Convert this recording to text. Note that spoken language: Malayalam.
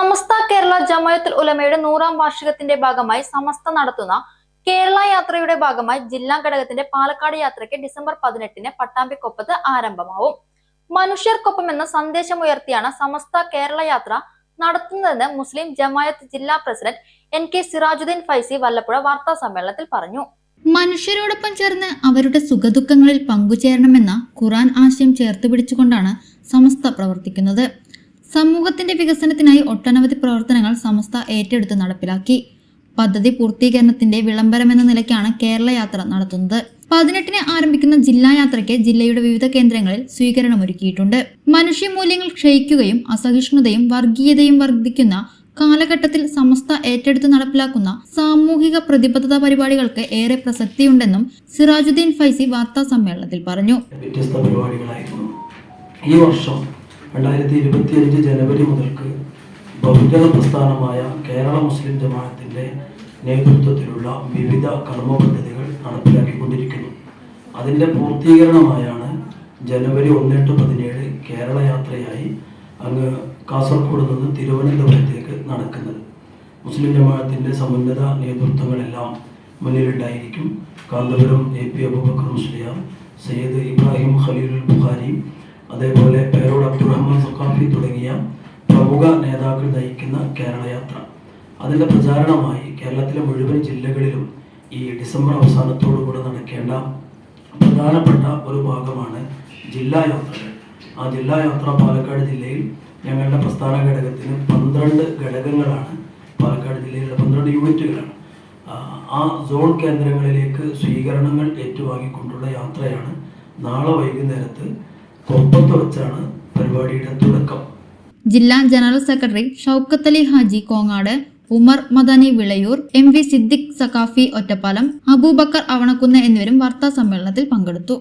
സമസ്ത കേരള ജമായത്തുൽ ഉലമയുടെ നൂറാം വാർഷികത്തിന്റെ ഭാഗമായി സമസ്ത നടത്തുന്ന കേരള യാത്രയുടെ ഭാഗമായി ജില്ലാ ഘടകത്തിന്റെ പാലക്കാട് യാത്രയ്ക്ക് ഡിസംബർ പതിനെട്ടിന് പട്ടാമ്പിക്കൊപ്പത്ത് ആരംഭമാവും. മനുഷ്യർക്കൊപ്പം എന്ന സന്ദേശമുയർത്തിയാണ് സമസ്ത കേരള യാത്ര നടത്തുന്നതെന്ന് മുസ്ലിം ജമായത്ത് ജില്ലാ president N K Sirajuddeen Faizy Vallappuzha വാർത്താ സമ്മേളനത്തിൽ പറഞ്ഞു. മനുഷ്യരോടൊപ്പം ചേർന്ന് അവരുടെ സുഖദുഃഖങ്ങളിൽ പങ്കുചേരണമെന്ന ഖുറാൻ ആശയം ചേർത്ത് പിടിച്ചുകൊണ്ടാണ് സമസ്ത പ്രവർത്തിക്കുന്നത്. സമൂഹത്തിന്റെ വികസനത്തിനായി ഒട്ടനവധി പ്രവർത്തനങ്ങൾ സംസ്ഥ ഏറ്റെടുത്ത് നടപ്പിലാക്കി. പദ്ധതി പൂർത്തീകരണത്തിന്റെ വിളംബരം എന്ന നിലയ്ക്കാണ് കേരള യാത്ര നടത്തുന്നത്. പതിനെട്ടിന് ആരംഭിക്കുന്ന ജില്ലാ യാത്രയ്ക്ക് ജില്ലയുടെ വിവിധ കേന്ദ്രങ്ങളിൽ സ്വീകരണമൊരുക്കിയിട്ടുണ്ട്. മനുഷ്യമൂല്യങ്ങൾ ക്ഷയിക്കുകയും അസഹിഷ്ണുതയും വർഗീയതയും വർദ്ധിക്കുന്ന കാലഘട്ടത്തിൽ സമസ്ത ഏറ്റെടുത്ത് നടപ്പിലാക്കുന്ന സാമൂഹിക പ്രതിബദ്ധത പരിപാടികൾക്ക് ഏറെ പ്രസക്തിയുണ്ടെന്നും സിറാജുദ്ദീൻ ഫൈസി വാർത്താ സമ്മേളനത്തിൽ പറഞ്ഞു ഈ വർഷം രണ്ടായിരത്തി ഇരുപത്തി അഞ്ച് ജനുവരി മുതൽക്ക് ബഹുജന പ്രസ്ഥാനമായ കേരള മുസ്ലിം ജമാഅത്തിന്റെ നേതൃത്വത്തിലുള്ള വിവിധ കർമ്മ പദ്ധതികൾ നടപ്പിലാക്കിക്കൊണ്ടിരിക്കുന്നു. അതിന്റെ പൂർത്തീകരണമായാണ് ജനുവരി ഒന്ന് എട്ട് പതിനേഴ് കേരള യാത്രയായി അങ്ങ് കാസർഗോഡ് നിന്ന് തിരുവനന്തപുരത്തേക്ക് നടക്കുന്നത്. മുസ്ലിം ജമാഅത്തിന്റെ സമുന്നത നേതൃത്വങ്ങളെല്ലാം മുന്നിലുണ്ടായിരിക്കും. കാന്തപുരം എ പി അബൂബക്കർ മുസ്ലിയാർ സയ്യിദ് ഇബ്രാഹിം ഖലീലുൽ ബുഖാരി അതേപോലെ സഖാഫി തുടങ്ങിയ പ്രമുഖ നേതാക്കൾ നയിക്കുന്ന കേരള യാത്ര. അതിന്റെ പ്രചാരണമായി കേരളത്തിലെ മുഴുവൻ ജില്ലകളിലും ഈ ഡിസംബർ അവസാനത്തോടുകൂടെ നടക്കേണ്ട പ്രധാനപ്പെട്ട ഒരു ഭാഗമാണ് ജില്ലാ യാത്രകൾ ആ ജില്ലാ യാത്ര പാലക്കാട് ജില്ലയിൽ ഞങ്ങളുടെ പ്രസ്ഥാന ഘടകത്തിന് പന്ത്രണ്ട് ഘടകങ്ങളാണ് പാലക്കാട് ജില്ലയിലുള്ള പന്ത്രണ്ട് യൂണിറ്റുകളാണ്. ആ, സോൺ കേന്ദ്രങ്ങളിലേക്ക് സ്വീകരണങ്ങൾ ഏറ്റുവാങ്ങിക്കൊണ്ടുള്ള യാത്രയാണ് നാളെ വൈകുന്നേരത്ത് കൊപ്പത്ത് പരിപാടിയുടെ തുടക്കം. ജില്ലാ general secretary Shoukath Ali Haji Kongad Umar Madani Vilayur M V Siddique Saqafi Ottapalam Abubakar Avanakunnu എന്നിവരും വാർത്താ സമ്മേളനത്തിൽ പങ്കെടുത്തു.